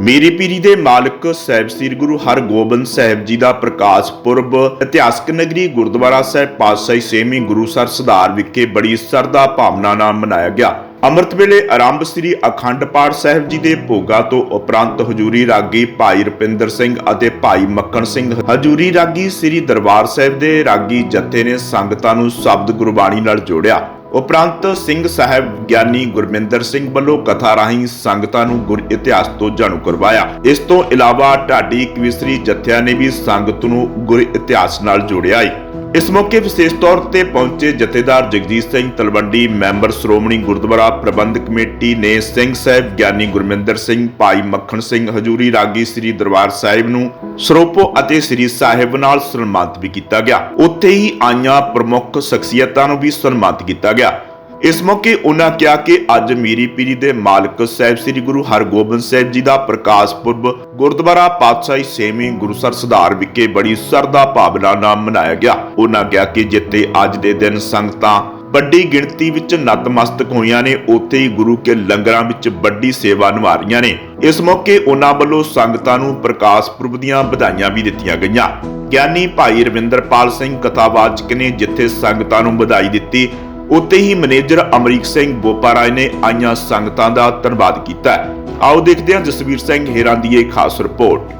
ਮੇਰੀ ਪੀਰੀ ਦੇ ਮਾਲਕ ਸਾਹਿਬ ਸ੍ਰੀ ਗੁਰੂ ਹਰਗੋਬਿੰਦ ਸਾਹਿਬ ਜੀ ਦਾ ਪ੍ਰਕਾਸ਼ ਪੁਰਬ, ਇਤਿਹਾਸਕ ਨਗਰੀ ਗੁਰਦੁਆਰਾ ਸਾਹਿਬ ਪਾਤਸ਼ਾਹੀ ਸੇਵੀਂ ਗੁਰੂਸਰ ਸੁਧਾਰ ਵਿਖੇ ਬੜੀ ਸਰਦਾ ਭਾਵਨਾ ਨਾਲ ਮਨਾਇਆ ਗਿਆ। ਅੰਮ੍ਰਿਤ ਵੇਲੇ ਆਰੰਭ ਸ੍ਰੀ ਅਖੰਡ ਪਾਠ ਸਾਹਿਬ ਜੀ ਦੇ ਭੋਗਾ ਤੋਂ ਉਪਰੰਤ ਹਜੂਰੀ ਰਾਗੀ ਭਾਈ ਰੁਪਿੰਦਰ ਸਿੰਘ ਅਤੇ ਭਾਈ ਮੱਕਣ ਸਿੰਘ ਹਜੂਰੀ ਰਾਗੀ ਸ੍ਰੀ ਦਰਬਾਰ ਸਾਹਿਬ ਦੇ ਰਾਗੀ ਜਥੇ ਨੇ ਸੰਗਤਾਂ ਨੂੰ ਸ਼ਬਦ ਗੁਰਬਾਣੀ ਨਾਲ ਜੋੜਿਆ। ਉਪਰੰਤ ਸਿੰਘ ਸਾਹਿਬ ਗਿਆਨੀ ਗੁਰਮਿੰਦਰ ਸਿੰਘ ਵੱਲੋਂ ਕਥਾ ਰਾਹੀਂ ਸੰਗਤਾਂ ਨੂੰ ਗੁਰ ਇਤਿਹਾਸ ਤੋਂ ਜਾਣੂ ਕਰਵਾਇਆ। ਇਸ ਤੋਂ ਇਲਾਵਾ ਢਾਡੀ ਕਵਿਸਰੀ ਜਥਿਆਂ ਨੇ ਵੀ ਸੰਗਤ ਨੂੰ ਗੁਰ ਇਤਿਹਾਸ ਨਾਲ ਜੋੜਿਆ ਹੈ ਇਸ ਮੌਕੇ ਵਿਸ਼ੇਸ਼ ਤੌਰ ਤੇ ਪਹੁੰਚੇ ਜਥੇਦਾਰ ਜਗਜੀਤ ਸਿੰਘ ਤਲਵੰਡੀ, ਮੈਂਬਰ ਸ਼੍ਰੋਮਣੀ ਗੁਰਦੁਆਰਾ ਪ੍ਰਬੰਧਕ ਕਮੇਟੀ ਨੇ ਸਿੰਘ ਸਾਹਿਬ ਗਿਆਨੀ ਗੁਰਮਿੰਦਰ ਸਿੰਘ, ਭਾਈ ਮੱਖਣ ਸਿੰਘ, ਹਜੂਰੀ ਰਾਗੀ ਸ੍ਰੀ ਦਰਬਾਰ ਸਾਹਿਬ ਨੂੰ ਸਰੋਪੋ ਅਤੇ ਸ੍ਰੀ ਸਾਹਿਬ ਨਾਲ ਸਨਮਾਨਿਤ ਵੀ ਕੀਤਾ ਗਿਆ। ਉੱਥੇ ਹੀ ਆਈਆਂ ਪ੍ਰਮੁੱਖ ਸ਼ਖਸੀਅਤਾਂ ਨੂੰ ਵੀ ਸਨਮਾਨਿਤ ਕੀਤਾ ਗਿਆ। ਇਸ ਮੌਕੇ ਉਹਨਾਂ ਕਿਹਾ ਕਿ ਅੱਜ ਮੀਰੀ ਪੀਰੀ ਦੇ ਮਾਲਕ ਸਾਹਿਬ ਸ੍ਰੀ ਗੁਰੂ ਹਰਗੋਬਿੰਦ ਸਾਹਿਬ ਜੀ ਦਾ ਪ੍ਰਕਾਸ਼ ਪੁਰਬ ਗੁਰਦੁਆਰਾ ਪਾਤਸ਼ਾਹੀ ਛੇਵੀਂ ਗੁਰੂਸਰ ਸੁਧਾਰ ਵਿਖੇ ਬੜੀ ਸਰਦਾ ਭਾਵਨਾ ਨਾਲ ਮਨਾਇਆ ਗਿਆ। ਉਹਨਾਂ ਕਿਹਾ ਕਿ ਜਿੱਤੇ ਅੱਜ ਦੇ ਦਿਨ ਸੰਗਤਾਂ ਵੱਡੀ ਗਿਣਤੀ ਵਿੱਚ ਨਤਮਸਤਕ ਹੋਈਆਂ ਨੇ, ਉੱਥੇ ਹੀ ਗੁਰੂ ਕੇ ਲੰਗਰਾਂ ਵਿੱਚ ਵੱਡੀ ਸੇਵਾ ਨਿਭਾ ਰਹੀਆਂ ਨੇ। ਇਸ ਮੌਕੇ ਉਹਨਾਂ ਵੱਲੋਂ ਸੰਗਤਾਂ ਨੂੰ ਪ੍ਰਕਾਸ਼ ਪੁਰਬ ਦੀਆਂ ਵਧਾਈਆਂ ਵੀ ਦਿੱਤੀਆਂ ਗਈਆਂ। ਗਿਆਨੀ ਭਾਈ ਰਵਿੰਦਰਪਾਲ ਸਿੰਘ ਕਥਾਵਾਚਕ ਨੇ ਜਿੱਥੇ ਸੰਗਤਾਂ ਨੂੰ ਵਧਾਈ ਦਿੱਤੀ ਉੱਥੇ ਹੀ ਮੈਨੇਜਰ ਅਮਰੀਕ ਸਿੰਘ ਬੋਪਾਰਾਏ ਨੇ ਆਈਆਂ ਸੰਗਤਾਂ ਦਾ ਧੰਨਵਾਦ ਕੀਤਾ ਆਓ ਦੇਖਦੇ ਹਾਂ ਜਸਵੀਰ ਸਿੰਘ ਹੇਰਾਂ ਦੀ ਇਹ ਖਾਸ ਰਿਪੋਰਟ।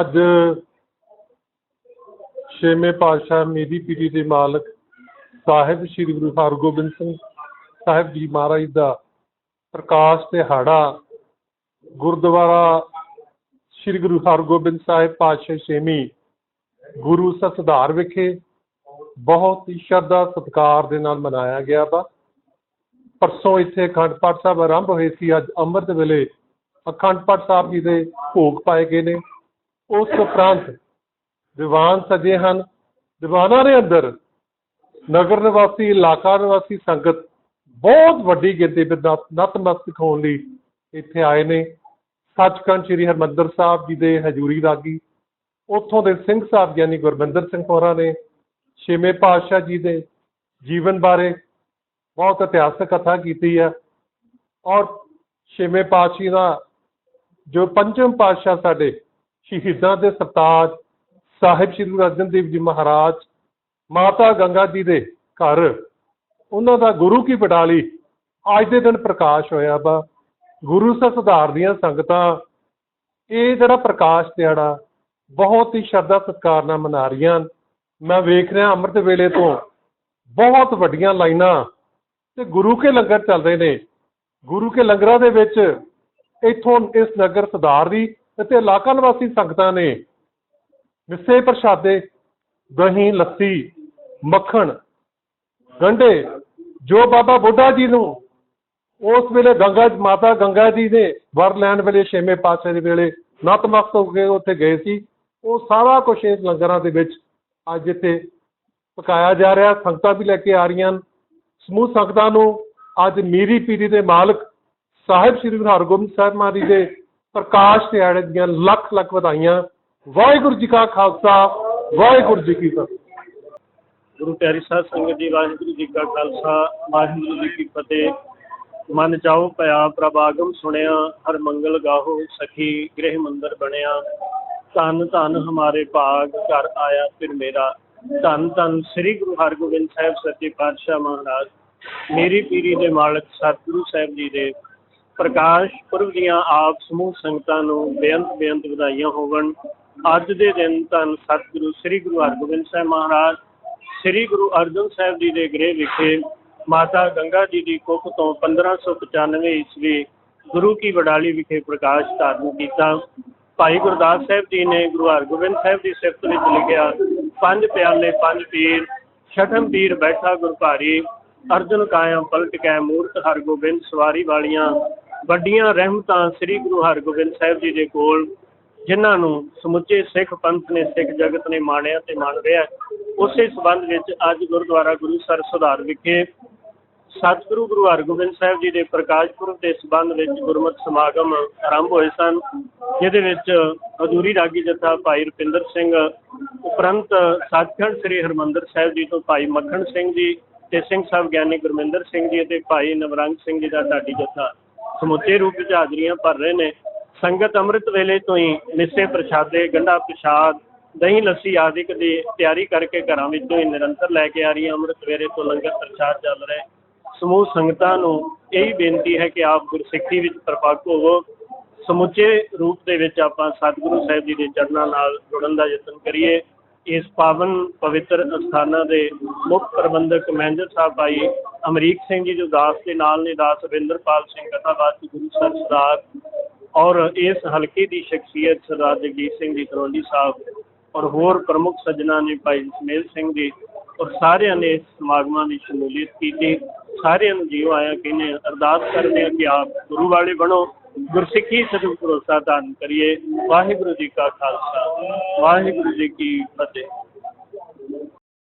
ਅੱਜ ਛੇਵੇਂ ਪਾਤਸ਼ਾਹ ਮੇਰੀ ਪੀਰੀ ਦੇ ਮਾਲਕ ਸਾਹਿਬ ਸ੍ਰੀ ਗੁਰੂ ਹਰਗੋਬਿੰਦ ਸਿੰਘ ਸਾਹਿਬ ਜੀ ਮਹਾਰਾਜ ਦਾ ਪ੍ਰਕਾਸ਼ ਦਿਹਾੜਾ ਗੁਰਦੁਆਰਾ ਸ੍ਰੀ ਗੁਰੂ ਹਰਗੋਬਿੰਦ ਸਾਹਿਬ ਪਾਤਸ਼ਾਹ ਛੇਵੀਂ ਗੁਰੂ ਸਤਧਾਰ ਵਿਖੇ ਬਹੁਤ ਹੀ ਸ਼ਰਧਾ ਸਤਿਕਾਰ ਦੇ ਨਾਲ ਮਨਾਇਆ ਗਿਆ ਵਾ। ਪਰਸੋਂ ਇੱਥੇ ਅਖੰਡ ਪਾਠ ਸਾਹਿਬ ਆਰੰਭ ਹੋਏ ਸੀ, ਅੱਜ ਅੰਮ੍ਰਿਤ ਵੇਲੇ ਅਖੰਡ ਪਾਠ ਸਾਹਿਬ ਜੀ ਦੇ ਭੋਗ ਪਾਏ ਗਏ ਨੇ। ਉਸ ਉਪਰੰਤ ਦੀਵਾਨ ਸਜੇ ਹਨ। ਦੀਵਾਨਾਂ ਦੇ ਅੰਦਰ ਨਗਰ ਨਿਵਾਸੀ, ਇਲਾਕਾ ਨਿਵਾਸੀ ਸੰਗਤ ਬਹੁਤ ਵੱਡੀ ਗਿਣਤੀ ਵਿੱਚ ਨਤਮਸਤਕ ਹੋਣ ਲਈ ਇੱਥੇ ਆਏ ਨੇ। ਸੱਚਖੰਡ ਸ੍ਰੀ ਹਰਮੰਦਰ ਸਾਹਿਬ ਜੀ ਦੇ ਹਜੂਰੀ ਰਾਗੀ, ਉੱਥੋਂ ਦੇ ਸਿੰਘ ਸਾਹਿਬ ਗਿਆਨੀ ਗੁਰਵਿੰਦਰ ਸਿੰਘ ਹੋਰਾਂ ਨੇ, ਛੇਵੇਂ ਪਾਤਸ਼ਾਹ ਜੀ ਦੇ ਜੀਵਨ ਬਾਰੇ ਬਹੁਤ ਇਤਿਹਾਸਕ ਕਥਾ ਕੀਤੀ ਹੈ। ਔਰ ਛੇਵੇਂ ਪਾਤਸ਼ਾਹ ਦਾ, ਜੋ ਪੰਜਮ ਪਾਤਸ਼ਾਹ ਸਾਡੇ ਸ਼ਹੀਦਾਂ ਦੇ ਸਰਤਾਜ ਸਾਹਿਬ ਸ੍ਰੀ ਗੁਰੂ ਅਰਜਨ ਦੇਵ ਜੀ ਮਹਾਰਾਜ, ਮਾਤਾ ਗੰਗਾ ਜੀ ਦੇ ਘਰ ਉਹਨਾਂ ਦਾ ਗੁਰੂ ਕੀ ਬਡਾਲੀ ਅੱਜ ਦੇ ਦਿਨ ਪ੍ਰਕਾਸ਼ ਹੋਇਆ ਵਾ। ਗੁਰੂ ਸਾ ਦੀਆਂ ਸੰਗਤਾਂ, ਇਹ ਜਿਹੜਾ ਪ੍ਰਕਾਸ਼ ਦਿਹਾੜਾ ਬਹੁਤ ਹੀ ਸ਼ਰਧਾ ਸਤਿਕਾਰ ਨਾਲ ਮਨਾ ਰਹੀਆਂ ਹਨ। ਮੈਂ ਵੇਖ ਰਿਹਾ ਅੰਮ੍ਰਿਤ ਵੇਲੇ ਤੋਂ ਬਹੁਤ ਵੱਡੀਆਂ ਲਾਈਨਾਂ ਤੇ ਗੁਰੂ ਕੇ ਲੰਗਰ ਚੱਲ ਰਹੇ ਨੇ। ਗੁਰੂ ਕੇ ਲੰਗਰਾਂ ਦੇ ਵਿੱਚ ਇੱਥੋਂ ਇਸ ਨਗਰ ਸੁਧਾਰ ਦੀ ਅਤੇ ਇਲਾਕਾ ਨਿਵਾਸੀ ਸੰਗਤਾਂ ਨੇ। ਮਿੱਸੇ ਪ੍ਰਸ਼ਾਦੇ, ਦਹੀਂ, ਲੱਸੀ, ਮੱਖਣ ਗੰਢੇ, ਜੋ ਬਾਬਾ ਬੁੱਢਾ ਜੀ ਨੂੰ ਉਸ ਵੇਲੇ ਗੰਗਾ, ਮਾਤਾ ਗੰਗਾ ਜੀ ਨੇ ਵਰ ਲੈਣ ਵੇਲੇ, ਛੇਵੇਂ ਪਾਤਸ਼ਾਹ ਦੇ ਵੇਲੇ ਨਤਮਸਤਕ ਹੋ ਕੇ ਉੱਥੇ ਗਏ ਸੀ। ਉਹ ਸਾਰਾ ਕੁਝ ਇਸ ਲੰਗਰਾਂ ਦੇ ਵਿੱਚ ਅੱਜ ਇੱਥੇ ਪਕਾਇਆ ਜਾ ਰਿਹਾ। ਸੰਗਤਾਂ ਵੀ ਲੈ ਕੇ ਆ ਰਹੀਆਂ ਹਨ। ਸਮੂਹ ਸੰਗਤਾਂ ਨੂੰ ਅੱਜ ਮੀਰੀ ਪੀਰੀ ਦੇ ਮਾਲਕ ਸਾਹਿਬ ਸ੍ਰੀ ਗੁਰੂ ਹਰਗੋਬਿੰਦ ਸਾਹਿਬ ਮਹਾਰਾਜ ਦੇ ਪ੍ਰਕਾਸ਼ ਦਿਹਾੜੇ ਦੀਆਂ ਲੱਖ ਲੱਖ ਵਧਾਈਆਂ। ਵਾਹਿਗੁਰੂ ਜੀ ਕਾ ਖਾਲਸਾ, ਵਾਹਿਗੁਰੂ ਜੀ ਕੀ ਫਤਿਹ। ਗੁਰੂ ਪਿਆਰੀ ਸਾਧ ਸੰਗਤ ਜੀ, ਵਾਹਿਗੁਰੂ ਜੀ ਕਾ ਖਾਲਸਾ, ਵਾਹਿਗੁਰੂ ਜੀ ਕੀ ਫਤਿਹ। ਮਨ ਚਾਉ ਭਇਆ ਪ੍ਰਭ ਆਗਮ ਸੁਣਿਆ, ਹਰ ਮੰਗਲ ਗਾਹੋ ਸਖੀ, ਗ੍ਰਹਿ ਮੰਦਰ ਬਣਿਆ। ਧੰਨ ਧੰਨ ਹਮਾਰੇ ਭਾਗ, ਘਰ ਆਇਆ ਫਿਰ ਮੇਰਾ। ਧੰਨ ਧੰਨ ਸ੍ਰੀ ਗੁਰੂ ਹਰਗੋਬਿੰਦ ਸਾਹਿਬ ਸੱਚੇ ਪਾਤਸ਼ਾਹ ਮਹਾਰਾਜ। ਮੇਰੀ ਪੀਰੀ ਦੇ ਮਾਲਕ ਸਤਿਗੁਰੂ ਸਾਹਿਬ ਜੀ ਦੇ ਪ੍ਰਕਾਸ਼ ਪੁਰਬ ਦੀਆਂ ਆਪ ਸਮੂਹ ਸੰਗਤਾਂ ਨੂੰ ਬੇਅੰਤ ਬੇਅੰਤ ਵਧਾਈਆਂ ਹੋਵਣ। ਅੱਜ ਦੇ ਦਿਨ ਧੰਨ ਸਤਿਗੁਰੂ ਸ੍ਰੀ ਗੁਰੂ ਹਰਗੋਬਿੰਦ ਸਾਹਿਬ ਮਹਾਰਾਜ ਸ੍ਰੀ ਗੁਰੂ ਅਰਜਨ ਸਾਹਿਬ ਜੀ ਦੇ ਗ੍ਰਹਿ ਵਿਖੇ ਮਾਤਾ ਗੰਗਾ ਜੀ ਦੀ ਕੁੱਖ ਤੋਂ 1595 ਈਸਵੀ ਗੁਰੂ ਕੀ ਵਡਾਲੀ ਵਿਖੇ ਪ੍ਰਕਾਸ਼ ਧਾਰਨ ਕੀਤਾ। ਭਾਈ ਗੁਰਦਾਸ ਸਾਹਿਬ ਜੀ ਨੇ ਗੁਰੂ ਹਰਗੋਬਿੰਦ ਸਾਹਿਬ ਦੀ ਸਿਫਤ ਵਿੱਚ ਲਿਖਿਆ, ਪੰਜ ਪਿਆਲੇ, ਪੰਜ ਪੀਰ, ਛਠਮ ਪੀਰ ਬੈਠਾ ਗੁਰਪਾਰੀ ਅਰਜਨ ਕਾਇਆ ਪਲਟ ਕੈ ਮੂਰਤ ਹਰਗੋਬਿੰਦ ਸਵਾਰੀ ਵਾਲੀਆਂ, ਵੱਡੀਆਂ ਰਹਿਮਤਾਂ ਸ੍ਰੀ ਗੁਰੂ ਹਰਗੋਬਿੰਦ ਸਾਹਿਬ ਜੀ ਦੇ ਕੋਲ, ਜਿਨ੍ਹਾਂ ਨੂੰ ਸਮੁੱਚੇ ਸਿੱਖ ਪੰਥ ਨੇ, ਸਿੱਖ ਜਗਤ ਨੇ ਮਾਣਿਆ ਤੇ ਮੰਨ ਰਿਹਾ ਉਸੇ ਸਬੰਧ ਵਿੱਚ ਅੱਜ ਗੁਰਦੁਆਰਾ ਗੁਰੂ ਸਰ ਸੁਧਾਰ ਵਿਖੇ ਸਤਿਗੁਰੂ ਗੁਰੂ ਹਰਗੋਬਿੰਦ ਸਾਹਿਬ ਜੀ ਦੇ ਪ੍ਰਕਾਸ਼ ਪੁਰਬ ਦੇ ਸੰਬੰਧ ਵਿੱਚ ਗੁਰਮਤਿ ਸਮਾਗਮ ਆਰੰਭ ਹੋਏ ਸਨ, ਜਿਹਦੇ ਵਿੱਚ ਹਜ਼ੂਰੀ ਰਾਗੀ ਜਥਾ ਭਾਈ ਰੁਪਿੰਦਰ ਸਿੰਘ, ਉਪਰੰਤ ਸੱਚਖੰਡ ਸ੍ਰੀ ਹਰਮੰਦਰ ਸਾਹਿਬ ਜੀ ਤੋਂ ਭਾਈ ਮੱਖਣ ਸਿੰਘ ਜੀ ਤੇ ਸਿੰਘ ਸਾਹਿਬ ਗਿਆਨੀ ਗੁਰਮਿੰਦਰ ਸਿੰਘ ਜੀ ਅਤੇ ਭਾਈ ਨਵਰੰਗ ਸਿੰਘ ਜੀ ਦਾ ਢਾਡੀ ਜਥਾ ਸਮੁੱਚੇ ਰੂਪ ਵਿੱਚ ਹਾਜ਼ਰੀਆਂ ਭਰ ਰਹੇ ਨੇ। ਸੰਗਤ ਅੰਮ੍ਰਿਤ ਵੇਲੇ ਤੋਂ ਹੀ ਨਿੱਸੇ ਪ੍ਰਸ਼ਾਦੇ, ਗੰਢਾ ਪ੍ਰਸ਼ਾਦ ਦਹੀਂ ਲੱਸੀ ਆਦਿ ਦੀ ਤਿਆਰੀ ਕਰਕੇ ਘਰਾਂ ਵਿੱਚੋਂ ਹੀ ਨਿਰੰਤਰ ਲੈ ਕੇ ਆ ਰਹੀ ਹੈ। ਅੰਮ੍ਰਿਤ ਵੇਲੇ ਤੋਂ ਲੰਗਰ ਪ੍ਰਸ਼ਾਦ ਚੱਲ ਰਿਹਾ ਸਮੂਹ ਸੰਗਤਾਂ ਨੂੰ ਇਹੀ ਬੇਨਤੀ ਹੈ ਕਿ ਆਪ ਗੁਰਸਿੱਖੀ ਵਿੱਚ ਪ੍ਰਪੱਕ ਹੋਵੋ ਸਮੁੱਚੇ ਰੂਪ ਦੇ ਵਿੱਚ ਆਪਾਂ ਸਤਿਗੁਰੂ ਸਾਹਿਬ ਜੀ ਦੇ ਚਰਨਾਂ ਨਾਲ ਜੁੜਨ ਦਾ ਯਤਨ ਕਰੀਏ। ਇਸ ਪਾਵਨ ਪਵਿੱਤਰ ਅਸਥਾਨਾਂ ਦੇ ਮੁੱਖ ਪ੍ਰਬੰਧਕ ਮੈਨੇਜਰ ਸਾਹਿਬ ਭਾਈ ਅਮਰੀਕ ਸਿੰਘ ਜੀ ਜੋ ਦਾਸ ਦੇ ਨਾਲ ਨੇ, ਦਾਸ ਰਵਿੰਦਰਪਾਲ ਸਿੰਘ ਕਥਾਵਾਚਕ ਗੁਰੂ ਸਰ ਸਰਦਾਰ ਔਰ ਇਸ ਹਲਕੇ ਦੀ ਸ਼ਖਸੀਅਤ ਸਰਦਾਰ ਜਗਜੀਤ ਸਿੰਘ ਜੀ ਕਰੋਲੀ ਸਾਹਿਬ ਔਰ ਹੋਰ ਪ੍ਰਮੁੱਖ ਸੱਜਣਾ ਨੇ ਭਾਈ ਜਸਮੇਲ ਸਿੰਘ ਜੀ ਔਰ ਸਾਰਿਆਂ ਨੇ ਇਸ ਸਮਾਗਮਾਂ ਦੀ ਸ਼ਮੂਲੀਅਤ ਕੀਤੀ। ਸਾਰਿਆਂ ਨੂੰ ਜੀਵ ਆਇਆ ਕਹਿੰਦੇ ਅਰਦਾਸ ਕਰਦੇ ਆ ਕਿ ਆਪ ਗੁਰੂ ਵਾਲੇ ਬਣੋ, ਗੁਰਸਿੱਖੀ ਸਦੂ ਭਰੋਸਾ ਧਾਰਨ ਕਰੀਏ। ਵਾਹਿਗੁਰੂ ਜੀ ਕਾ ਖਾਲਸਾ, ਵਾਹਿਗੁਰੂ ਜੀ ਕੀ ਫਤਿਹ।